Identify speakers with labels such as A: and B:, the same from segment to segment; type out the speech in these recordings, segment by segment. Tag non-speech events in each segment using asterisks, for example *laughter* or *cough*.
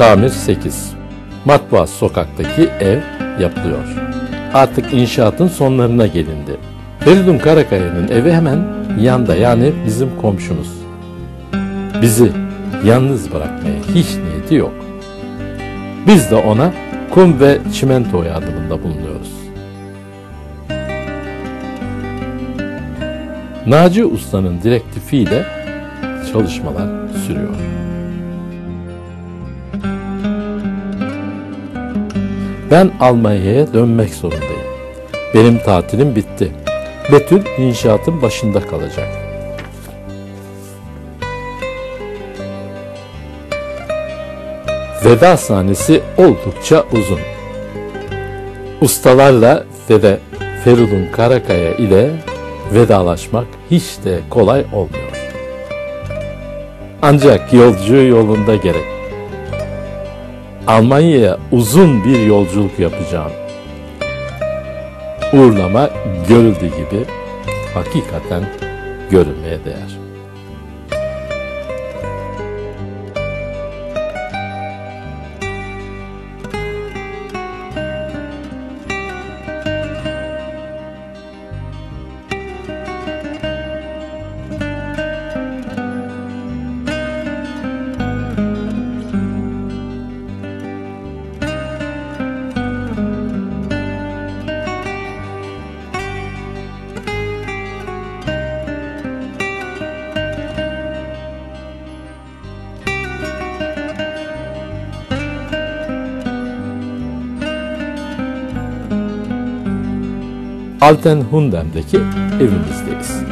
A: Tamir 8. Matbaa sokaktaki ev yapılıyor. Artık inşaatın sonlarına gelindi. Feridun Karakaya'nın evi hemen yanda yani bizim komşumuz. Bizi yalnız bırakmaya hiç niyeti yok. Biz de ona kum ve çimento yardımında bulunuyoruz. Naci Usta'nın direktifiyle çalışmalar sürüyor. Ben Almanya'ya dönmek zorundayım. Benim tatilim bitti. Betül inşaatın başında kalacak. Veda sahnesi oldukça uzun. Ustalarla ve de Feridun Karakaya ile vedalaşmak hiç de kolay olmuyor. Ancak yolcu yolunda gerek. Almanya'ya uzun bir yolculuk yapacağım. Uğurlama görüldüğü gibi hakikaten görülmeye değer. Altenhundem'deki evimizdeyiz.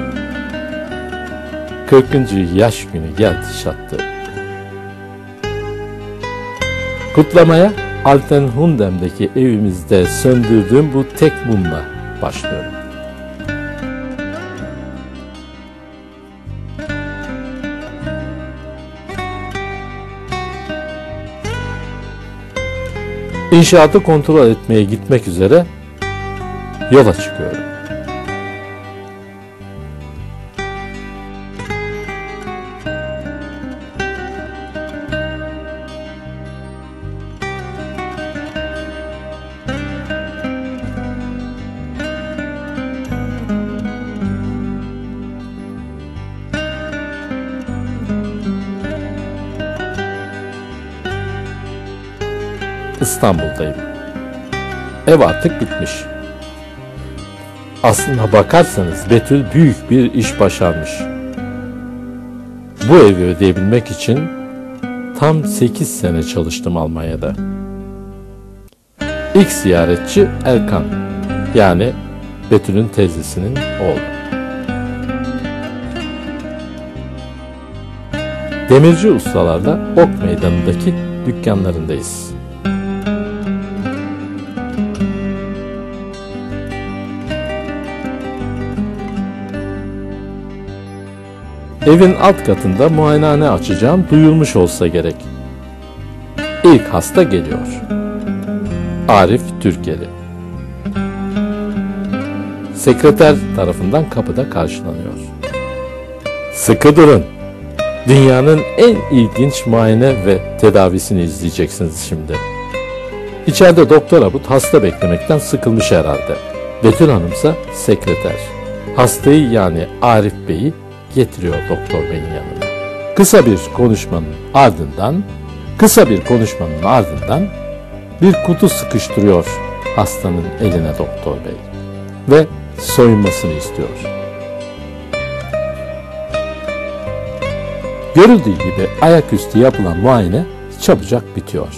A: 40. yaş günü geldi çattı. Kutlamaya Altenhundem'deki evimizde söndürdüğüm bu tek mumla başlıyorum. İnşaatı kontrol etmeye gitmek üzere yola çıkıyorum. İstanbul'dayım. Ev artık bitmiş. Aslına bakarsanız Betül büyük bir iş başarmış. Bu evi ödeyebilmek için tam 8 sene çalıştım Almanya'da. İlk ziyaretçi Erkan, yani Betül'ün teyzesinin oğlu. Demirci ustalarla Ok Meydanı'ndaki dükkanlarındayız. Evin alt katında muayenehane açacağım duyulmuş olsa gerek. İlk hasta geliyor. Arif Türkeli. Sekreter tarafından kapıda karşılanıyor. Sıkı durun. Dünyanın en ilginç muayene ve tedavisini izleyeceksiniz şimdi. İçeride Doktor Abut hasta beklemekten sıkılmış herhalde. Betül Hanımsa sekreter. Hastayı yani Arif Bey'i getiriyor doktor beyin yanına. Kısa bir konuşmanın ardından kısa bir konuşmanın ardından bir kutu sıkıştırıyor hastanın eline doktor bey ve soyunmasını istiyor. Görüldüğü gibi ayaküstü yapılan muayene çabucak bitiyor.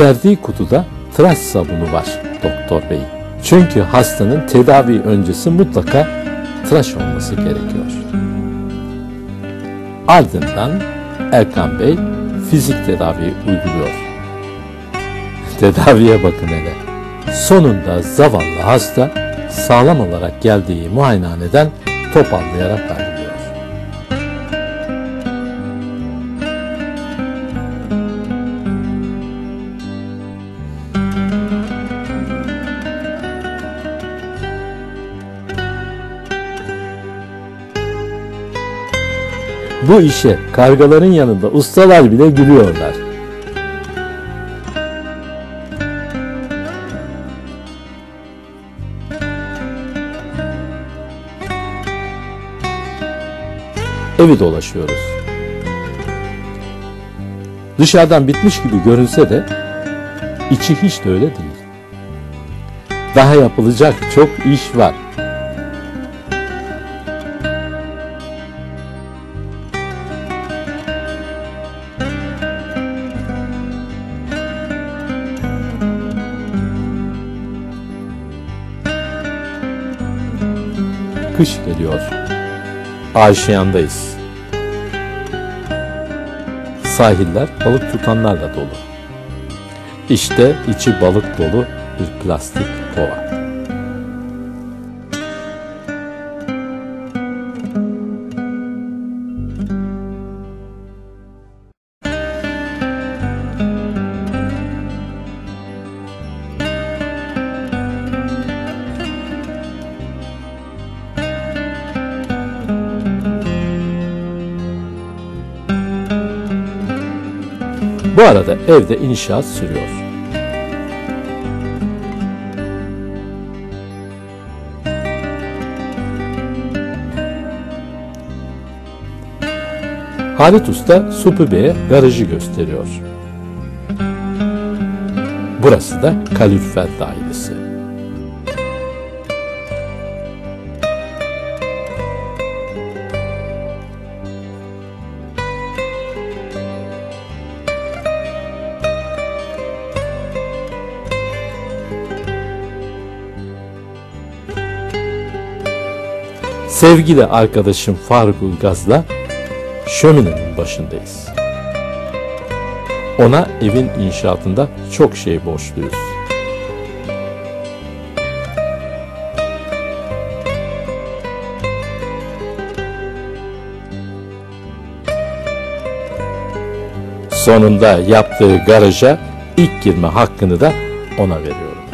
A: Verdiği kutuda tıraş sabunu var doktor bey. Çünkü hastanın tedavi öncesi mutlaka tıraş olması gerekiyor. Ardından Erkan Bey fizik tedavi uyguluyor. *laughs* Tedaviye bakın hele. Sonunda zavallı hasta sağlam olarak geldiği muayenehaneden toparlayarak ayrılıyor. Bu işe kargaların yanında ustalar bile gülüyorlar. Evi dolaşıyoruz. Dışarıdan bitmiş gibi görünse de içi hiç de öyle değil. Daha yapılacak çok iş var. Kış geliyor. Ayşeyan'dayız. Sahiller balık tutanlarla dolu. İşte içi balık dolu bir plastik kova. Bu arada evde inşaat sürüyor. Halit Usta Supi Bey'e garajı gösteriyor. Burası da kalorifer dairesi. Sevgili arkadaşım Faruk Ulgaz'la şöminenin başındayız. Ona evin inşaatında çok şey borçluyuz. Sonunda yaptığı garaja ilk girme hakkını da ona veriyorum.